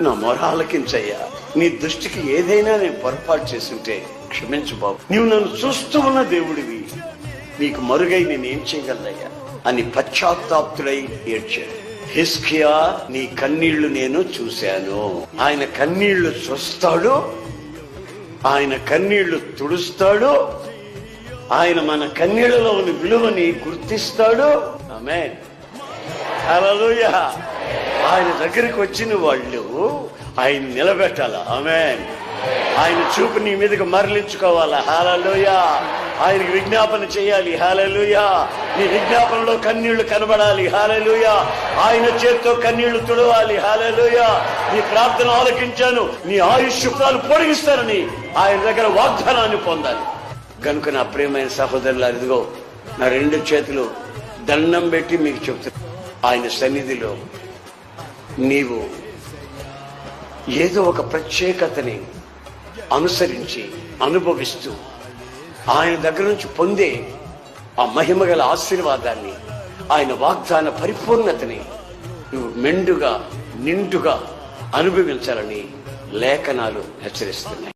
నా మొరాలకించయ్యా నీ దృష్టికి ఏదైనా నేను పొరపాటు చేసుంటే క్షమించు బాబు. నీవు నన్ను చూస్తూ ఉన్న దేవుడివి. నీకు మరుగై నేనేం చేయగలనయ్యా? అని పశ్చాత్తాప్తుడై ఏడ్చాడు. హిస్కియా నీ కన్నీళ్ళు నేను చూశాను. ఆయన కన్నీళ్ళు చూస్తాడు ఆయన కన్నీళ్ళు తుడుస్తాడు. ఆయన మన కన్నీళ్ళలో ఉన్న విలువని గుర్తిస్తాడు. ఆమె అలలుయా ఆయన దగ్గరికి వచ్చిన వాళ్ళు ఆయన నిలబెట్టాల? ఆమె ఆయన చూపు నీ మీదకి మరలించుకోవాలా? హాలలోయా. ఆయనకి విజ్ఞాపన చేయాలి. హాలలుయా. నీ విజ్ఞాపనలో కన్నీళ్ళు కనబడాలి. హాలలుయా. ఆయన చేత్తో కన్నీళ్ళు తుడవాలి. హాలలుయా. నీ ప్రార్థన ఆలకించాను. నీ ఆయుష్ శుభ్రాలు పొడిగిస్తారని ఆయన దగ్గర వాగ్దానాన్ని పొందాలి. కనుక నా ప్రేమైన సహోదరులు అదిగో నా రెండు చేతులు దండం పెట్టి మీకు చెప్తున్నా. ఆయన సన్నిధిలో నీవు ఏదో ఒక ప్రత్యేకతని అనుసరించి అనుభవిస్తూ ఆయన దగ్గర నుంచి పొందే ఆ మహిమగల ఆశీర్వాదాన్ని ఆయన వాగ్దాన పరిపూర్ణతని నువ్వు మెండుగా నిండుగా అనుభవించాలని లేఖనాలు హెచ్చరిస్తున్నాయి.